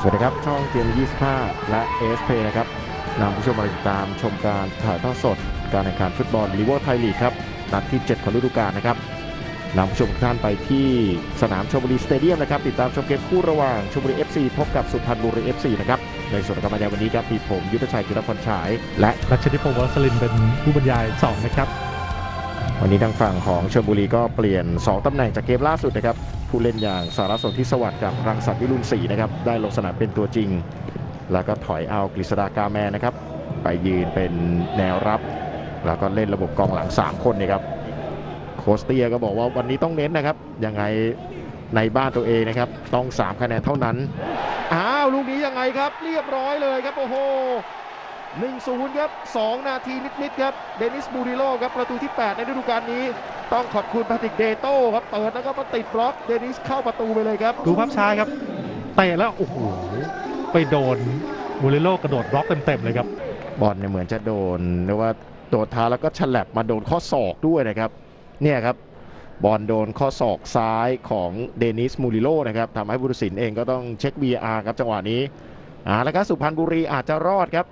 สวัสดีครับ ช่องเกม25 และเอสเพนะครับนำผู้ชมมาติดตามชมการถ่ายทอดสด การแข่งขันฟุตบอลลีเวอร์ไทยลีกครับนัดที่ 7 ของฤดูกาลนะครับนำผู้ชมทุกท่านไปที่สนามชมบุรีสเตเดียมนะครับ ติดตามชมเกมคู่ระหว่างชมบุรี FC พบกับสุพรรณบุรี FC นะครับในส่วนของการบรรยายวันนี้ครับมีผมยุทธชัยกิรพรฉาย และรัชนิพงศ์วรสลินเป็นผู้บรรยาย 2 นะครับ วันนี้ทางฝั่งของชลบุรีก็เปลี่ยน 2ตำแหน่งจากเกมล่าสุดนะครับ ผู้เล่นอย่างสารสนทิสวัสดิ์กับรังสรรค์วิรุณศรีนะครับได้ลงสนามเป็นตัวจริง แล้วก็ถอยเอากฤษดากาแมนนะครับ ไปยืนเป็นแนวรับ แล้วก็เล่นระบบกองหลัง 3 คนนะครับโคสเตียก็บอกว่าวันนี้ต้องเน้นนะครับยังไงในบ้านตัวเองนะครับ ต้อง 3 คะแนนเท่านั้น อ้าว ลูกนี้ยังไงครับ เรียบร้อยเลยครับ โอ้โห1-0 ครับ 2 นาทีนิด ๆ ครับ เดนิสบูริโลครับ ประตูที่ 8 ในฤดูกาลนี้ ต้องขอบคุณแพทริกเดโต้ครับเปิดแล้วก็มาติดบล็อกเดนิสเข้าประตูไปเลยครับ ดูภาพช้าครับเตะแล้วโอ้โหไปโดนมูริโลกระโดดบล็อกเต็มๆเลยครับ บอลเนี่ยเหมือนจะโดนเรียกว่าโดนเท้าแล้วก็ฉลับมาโดนข้อศอกด้วยนะครับ เนี่ยครับบอลโดนข้อศอกซ้ายของเดนิสมูริโลนะครับทำให้บุรุษินเองก็ต้องเช็ค VR ครับจังหวะนี้อ่าแล้วก็สุพรรณบุรีอาจจะรอดครับ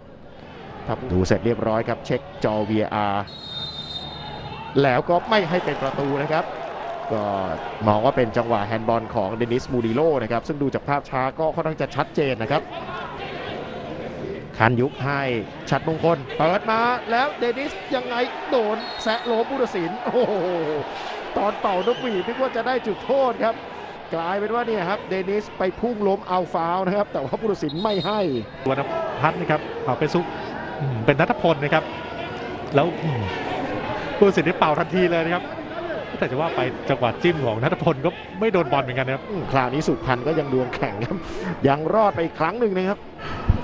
ครับดูเสร็จเรียบร้อยครับ เช็คจอ VR แล้วก็ไม่ให้เป็นประตูนะครับ ก็มองว่าเป็นจังหวะแฮนด์บอลของเดนิสมูริโลนะครับ ซึ่งดูจากภาพช้าก็ค่อนข้างจะชัดเจนนะครับคันยุกให้ชัดมงคล เปิดมาแล้วเดนิสยังไงโดนแซะโลบุรศินโอ้โหตอนเป่านกหวีดนึกว่าจะได้จุดโทษครับ กลายเป็นว่าเนี่ยครับเดนิสไปพุ่งล้มเอาฟาวนะครับ แต่ว่าบุรศินไม่ให้วรรณพัฒน์นะครับเป่าเป็นซุกเป็นนัทพลนะครับ แล้ว ผู้สินได้เป่าทันทีเลยนะครับแต่จะว่าไปจังหวะจิ้มของนัทพลก็ไม่โดนบอลเหมือนกันนะครับคราวนี้สุพรรณก็ยังดวงแข็งครับยังรอดไปอีกครั้งหนึ่งนะครับ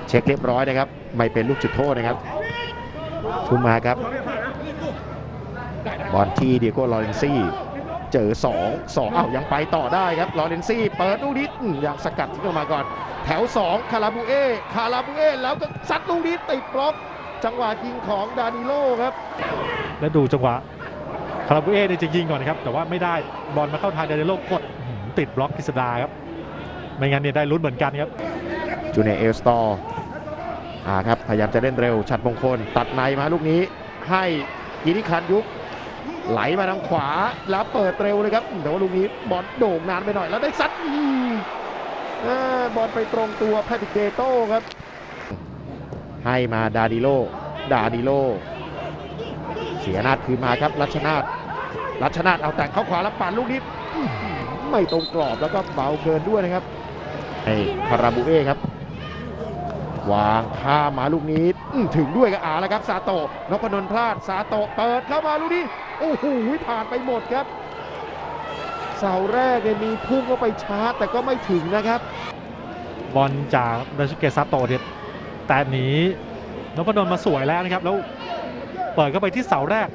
เช็คเรียบร้อยนะครับ ไม่เป็นลูกจุดโทษนะครับทุ่มมาครับ บอลที่เดียโก้ลอเรนซี่ เจอ2 2อ้าวยังไปต่อได้ครับลอเรนซี่ เปิดลูกนี้อืมยังสกัดทิ้งออกมาก่อน แถว2คาราบูเอคาราบูเอแล้วก็ซัดลูกนี้ติดบล็อก จังหวะยิงของดานิโลครับ แล้วดูจังหวะคาราบูเอเนี่ยจะยิงก่อนนะครับ แต่ว่าไม่ได้บอลมาเข้าทางเดนโลกดอื้อหือติดบล็อกกิสดาครับ ไม่งั้นเนี่ยได้ลุ้นเหมือนกันครับจูเนียร์เอลสตอร์อ่าครับพยายามจะเล่นเร็วชัดมงคล ตัดในมาลูกนี้ให้ยินิคันยุกไหลมาทางขวาแล้วเปิดเร็วเลยครับ แต่ว่าลูกนี้บอลโด่งนานไปหน่อยแล้วได้ซัดอืมอ่าบอลไปตรงตัวแพทริกเดโต้ครับ ให้มาดาดิโล ดาดิโล เสียนาดคืนมาครับ รัชนาดรัชนาดเอาแต่งเข้าขวาแล้วปั่นลูกนี้ไม่ตรงกรอบแล้วก็เบาเกินด้วยนะครับให้คาราบูเอครับ วางข้ามาลูกนี้ถึงด้วยก็อาแล้วครับซาโตะนพนนพลาดซาโตะเปิดเข้ามาลูกนี้โอ้โหผ่านไปหมดครับเสาแรกเนี่ยมีพุ่งเข้าไปชาร์จแต่ก็ไม่ถึงนะครับ บอลจากเดชุเกะซาโตเนี่ย แต่หนีนพดลมาสวยแล้วนะครับ แล้วเปิดเข้าไปที่เสาแรก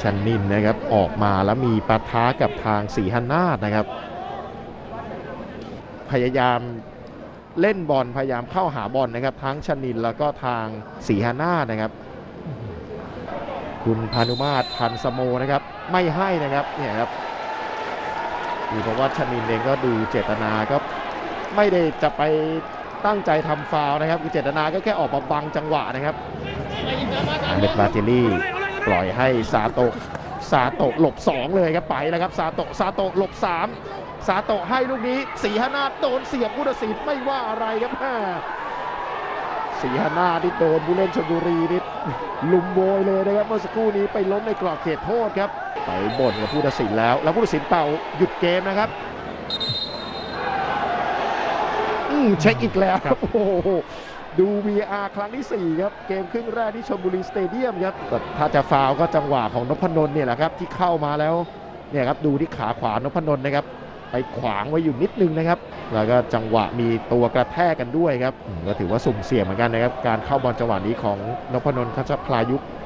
ชันนินนะครับออกมาแล้วมีปะท้ากับทางสีฮันนาดนะครับ พยายามเล่นบอลพยายามเข้าหาบอลนะครับ ทั้งชนินแล้วก็ทางสีฮันนาดนะครับ คุณพานุมาตรพันสโมนะครับ ไม่ให้นะครับเนี่ยครับดูเพราะว่าชนินเองก็ดูเจตนาก็ ไม่ได้จะไปตั้งใจทำฟาวล์นะครับคือเจตนาก็แค่ออกมาบังจังหวะนะครับอันเดบาเจลี่ปล่อยให้ซาโตะซาโตะหลบ 2 เลยครับไปแล้วครับซาโตะซาโตะหลบ 3 ซาโตะให้ลูกนี้สีหนาโดนเสียบพุทธศิลป์ไม่ว่าอะไรครับแม่สีหนาที่โดนผู้เล่นชลบุรีนี่ลุมโวยเลยนะครับเมื่อสักครู่นี้ไปล้มในกรอบเขตโทษครับไปบ่นกับผู้ตัดสินแล้ว แล้วผู้ตัดสินเป่าหยุดเกมนะครับอืม เช็คอีกแล้วครับโอ้โหดู VR ครั้งที่ 4 ครับ เกมครึ่งแรกที่ชลบุรีสเตเดียมครับแต่ถ้าจะฟาวล์ก็จังหวะของนพนนท์เนี่ยแหละครับ ที่เข้ามาแล้วเนี่ยครับดูที่ขาขวานพนนท์นะครับ ไปขวางไว้อยู่นิดนึงนะครับ แล้วก็จังหวะมีตัวกระแทกกันด้วยครับอืมก็ถือว่าสุ่มเสี่ยงเหมือนกันนะครับ การเข้าบอลจังหวะนี้ของนพนนท์คัชพลายุกอื้อหือ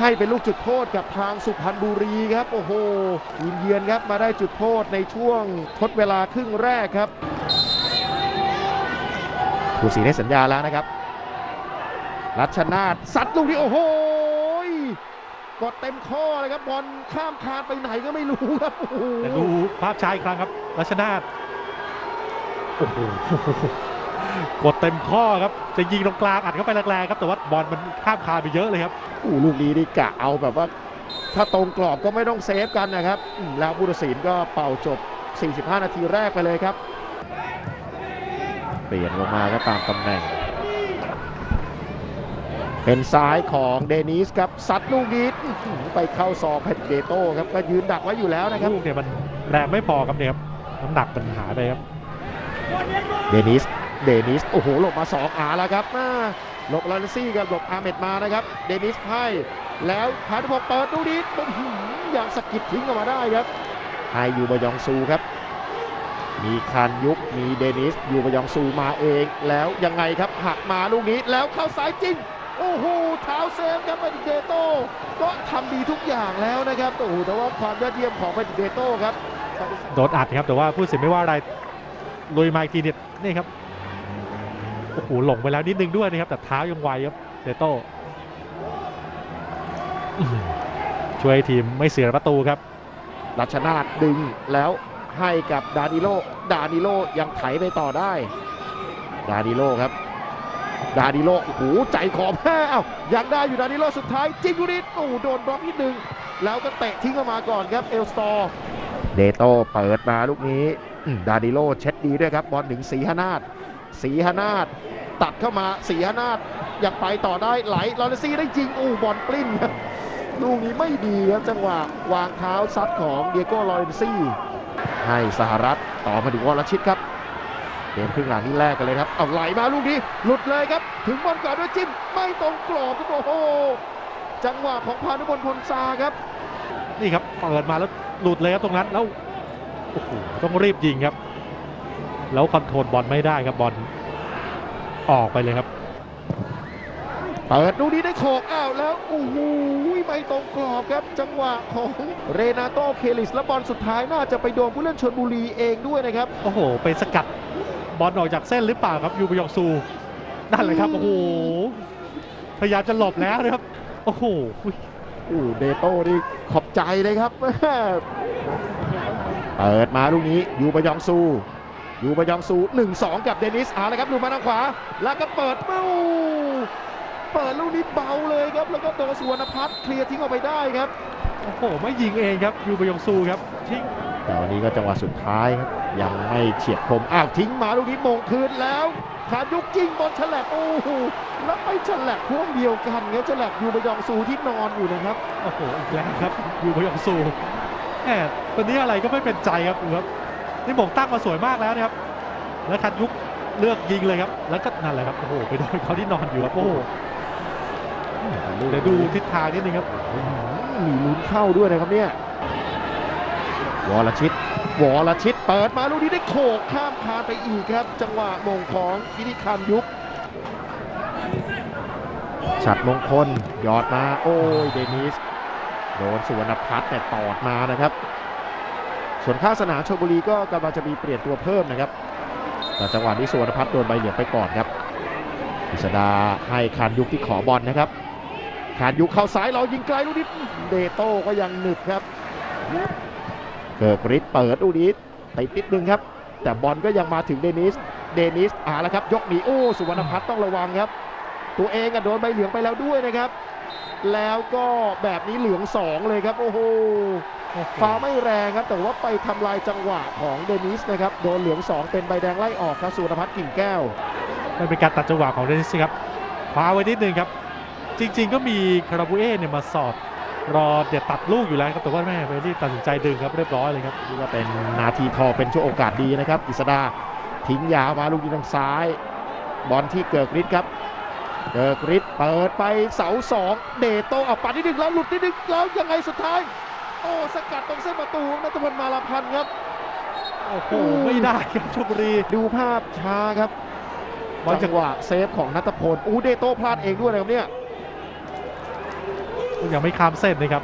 ให้เป็นลูกจุดโทษกับทางสุพรรณบุรีครับ โอ้โหทีมเยือนครับมาได้จุดโทษในช่วงทดเวลาครึ่งแรกครับผู้สีได้สัญญาแล้วนะครับ รัชนาทซัดลูกนี้โอ้โหยกดเต็มข้อเลยครับบอลข้ามคานไปไหนก็ไม่รู้ครับโอ้โหแต่ดูภาพช้าอีกครั้งครับ รัชนาธโอ้โห กดเต็มข้อครับ จะยิงตรงกลางอัดเข้าไปแรงๆครับ แต่ว่าบอลมันข้ามคานไปเยอะเลยครับโอ้โหลูกนี้นี่กะเอาแบบว่า ถ้าตรงกรอบก็ไม่ต้องเซฟกันนะครับอืมแล้วบุรศิลป์ก็เป่าจบ 45 นาทีแรกไปเลยครับ เปลี่ยนลงมาก็ตามตำแหน่ง เป็นซ้ายของเดนิสครับซัดลูกนี้อื้อหือไปเข้าซองเพดเดโต้ครับก็ยืนดักไว้อยู่แล้วนะครับลูกเนี่ยมันแรงไม่พอครับเนี่ยครับน้ำหนักมันหายไปครับเดนิส เดนิสโอ้โหหลบมา2อาแล้วครับอ่าหลบลานซี่กับหลบอาเมดมานะครับเดนิสให้แล้วพานุพงศ์เปิดดูดีอื้อย่างสะกิดทิ้งออกมาได้ครับให้ยูบยองซูครับ มีคันยุกมีเดนิสยูบยองซูมาเองแล้วยังไงครับหักมาลูกนี้แล้วเข้าซ้ายจริงโอ้โหเท้าเซฟครับเปดิเดโต้ก็ทำดีทุกอย่างแล้วนะครับโอ้โหแต่ว่าความยอดเยี่ยมของเปดิเดโต้ครับโดนอัดครับแต่ว่าผู้สินไม่ว่าอะไรลุยมาอีกทีเนี่ยนี่ครับ โอ้โหหลงไปแล้วนิดนึงด้วยนะครับ แต่เท้ายังไวครับเดโต้อื้อหือช่วยทีมไม่เสียประตูครับรัชนาธดึงแล้วให้กับดานิโลดานิโลยังไถไปต่อได้ ดานิโลครับ ดานิโลโอ้โหใจขอบแพ้เอ้ายังได้อยู่ดานิโลสุดท้ายจิงยูนิตโอ้โหโดนบล็อกนิดนึง แล้วก็เตะทิ้งออกมาก่อนครับเอลสตอร์เดโตเปิดมาลูกนี้อืมดานิโลเช็ดดีด้วยครับบอลถึงสีหนาด สีหนาดตัดเข้ามาสีหนาดยังไปต่อได้ไหลลอเรนซี่ได้จริงโอ้บอลปลิ้นครับลูกนี้ไม่ดีครับจังหวะวางเท้าซัดของเดียโก้ลอเรนซี่ ให้สหรัฐต่อมาถึงวรชิตครับเกมครึ่งหลังนี่แรกกันเลยครับเอาไหลมาลูกนี้หลุดเลยครับ ถึงบอลก่อนด้วยจิ้มไม่ตรงกรอบครับโอ้โหจังหวะของพานุพลพลซาครับ นี่ครับเปิดมาแล้วหลุดเลยครับตรงนั้นแล้วโอ้โหต้องรีบยิงครับ แล้วคอนโทรลบอลไม่ได้ครับบอลออกไปเลยครับเปิดลูกนี้ได้โขกอ้าวแล้วโอ้โหไม่ตรงกรอบครับจังหวะของเรนาโตเคลิสและบอลสุดท้ายน่าจะไปโดนผู้เล่นชนบุรีเองด้วยนะครับ โอ้โห ไปสกัดบอลออกจากเส้นหรือเปล่าครับยูบยองซูนั่นเลยครับโอ้โหพยายามจะหลบแล้วนะครับ โอ้โหโอ้เดโต้นี่ขอบใจเลยครับเปิดมาลูกนี้ยูบยองซู ยูบยองซู1-2 กับเดนิสเอาละครับดูมาทางขวา แล้วก็เปิดปู้เปิดลูกนี้เบาเลยครับ แล้วก็โดนสุวรรณพัฒน์เคลียร์ทิ้งออกไปได้ครับ โอ้โห ไม่ยิงเองครับยูบยองซูครับทิ้งแต่วันนี้ก็จังหวะสุดท้ายครับ ยังไม่เฉียดคม อ้าวทิ้งมาลูกนี้มงคืนแล้วขาดยุกจิ้งบอลฉลับโอ้โหแล้วไปฉลับพวงเดียวกันครับฉลับยูบยองซูที่นอนอยู่นะครับ โอ้โหอีกแล้วครับยูบยองซูแหมตอนนี้อะไรก็ไม่เป็นใจครับดูครับ นี่บ่งตั้งมาสวยมากแล้วนะครับ แล้วคันยุกเลือกยิงเลยครับ แล้วก็นั่นแหละครับ โอ้โห ไปโดนเขาที่นอนอยู่ครับ โอ้โหเดี๋ยวดูทิศทางนิดนึงครับมีลุ้นเข้าด้วยนะครับเนี่ยวรชิตวรชิตเปิดมาลูกนี้ได้โขกข้ามคานไปอีกครับ จังหวะมงของพิธิคันยุบฉัดมงคลหยอดมา โอ้ยเดนิสโดนสุวรรณพัฒน์แต่ตอดมานะครับ ส่วนข้างสนามชลบุรีก็กำลังจะมีเปลี่ยนตัวเพิ่มนะครับ แต่จังหวะนี้สุวรรณพัฒน์โดนใบเหลืองไปก่อนครับกิษดาให้คานยุกที่ขอบอลนะครับขาดอยู่เข้าซ้ายเรายิงไกลลูกนี้เดโต้ก็ยังหนึบครับ เกิกฤทธิ์เปิดลูกนี้ติดนิดนึงครับ แต่บอลก็ยังมาถึงเดนิส เดนิสอ่าแล้วครับ ยกหนีโอ้สุวรรณพัฒน์ต้องระวังครับ ตัวเองก็โดนใบเหลืองไปแล้วด้วยนะครับ แล้วก็แบบนี้เหลืองสองเลยครับ โอ้โหฟ้าไม่แรงครับแต่ว่าไปทำลายจังหวะของเดนิสนะครับโดนเหลืองสองเป็นใบแดงไล่ออกครับสุวรรณพัฒน์กิ่งแก้วมันเป็นการตัดจังหวะของเดนิสครับคว้าไว้นิดนึงครับ จริง ๆ ก็มีคาราบูเอะเนี่ยมาสอดรอเดี๋ยวตัดลูกอยู่แล้วครับแต่ว่าแม่เบลลี่ตัดสินใจดึงครับเรียบร้อยเลยครับนี่ก็เป็นนาทีทองเป็นช่วงโอกาสดีนะครับ อิสดาทิ้งยาวมาลูกยิงทางซ้าย บอลที่เกิกฤทธิ์ครับ เกิกฤทธิ์เปิดไปเสาสองเดโตเอาปัดนิดนึงแล้วหลุดนิดนึงแล้วยังไงสุดท้าย โอ้สกัดตรงเส้นประตูนัทพลมาลาพันธ์ครับโอ้โหไม่ได้ครับชลบุรีดูภาพช้าครับบอลจะจังหวะเซฟของนัทพลอู้เดโตพลาดเองด้วยนะครับเนี่ยยังไม่ข้ามเส้นนะครับ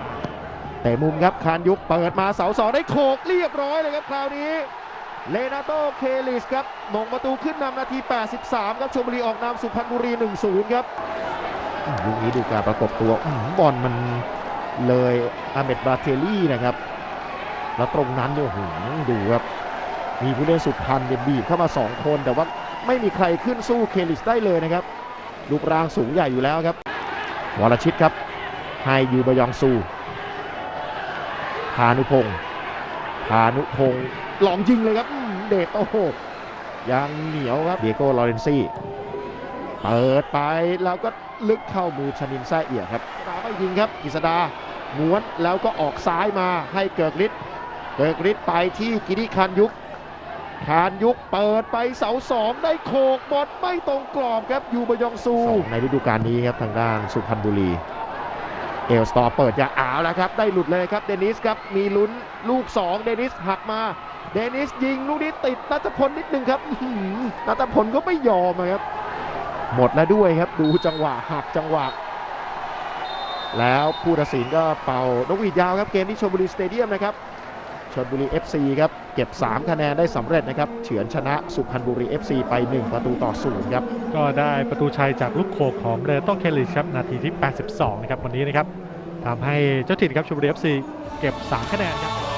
แต่มุมครับคานยุกเปิดมาเสาสองได้โขกเรียบร้อยเลยครับคราวนี้ เลนาโตเคลิสครับมงประตูขึ้นนำนาที 83 ครับชมบุรีออกนำสุพรรณบุรี 1-0 ครับอืมลูกนี้ดูการประกบตัวอบอลมันเลยอาเมดบาเทลี่นะครับ แล้วตรงนั้นเนี่ยโอ้โหดูครับ มีผู้เล่นสุดพันเนี่ยบีบเข้ามา 2 คน แต่ว่าไม่มีใครขึ้นสู้เคลิสได้เลยนะครับรูปร่างสูงใหญ่อยู่แล้วครับวรชิตครับ ให้ยูบยองซูพานุพงศ์ พานุพงศ์ลองยิงเลยครับอืมเดชโอ้โหยังเหนียวครับเดียโก้ลอเรนซี่เปิดไปแล้วก็ลึกเข้ามือชนินแซ่เอียครับกฤษดาไม่ยิงครับกฤษดาม้วนแล้วก็ออกซ้ายมาให้เกิกฤทธิ์เกิกฤทธิ์ไปที่กิติคันยุกคานยุกเปิดไปเสาสองได้โขกบอลไม่ตรงกรอบครับยูบยองซูในฤดูกาลนี้ครับทางด้านสุพรรณบุรี เอลสตอร์เปิดยาอ้าวแล้วครับ ได้หลุดเลยครับเดนิสครับ มีลุ้นลูก 2 เดนิสหักมา เดนิสยิงลูกนี้ติดนัทพลนิดนึงครับนัทพลก็ไม่ยอมครับ หมดแล้วด้วยครับดูจังหวะหักจังหวะ แล้วผู้ตัดสินก็เป่านกหวีดยาวครับเกมที่ชมบุรีสเตเดียมนะครับ ชลบุรี FC ครับเก็บ 3 คะแนนได้สำเร็จนะครับเฉือนชนะสุพรรณบุรี FC ไป 1 ประตูต่อศูนย์ครับก็ได้ประตูชัยจากลูกโขกของเรโต้เคลิชครับนาทีที่ 82 นะครับวันนี้นะครับทำให้เจ้าถิ่นครับชมบุรีเอฟซีเก็บ 3 คะแนนครับ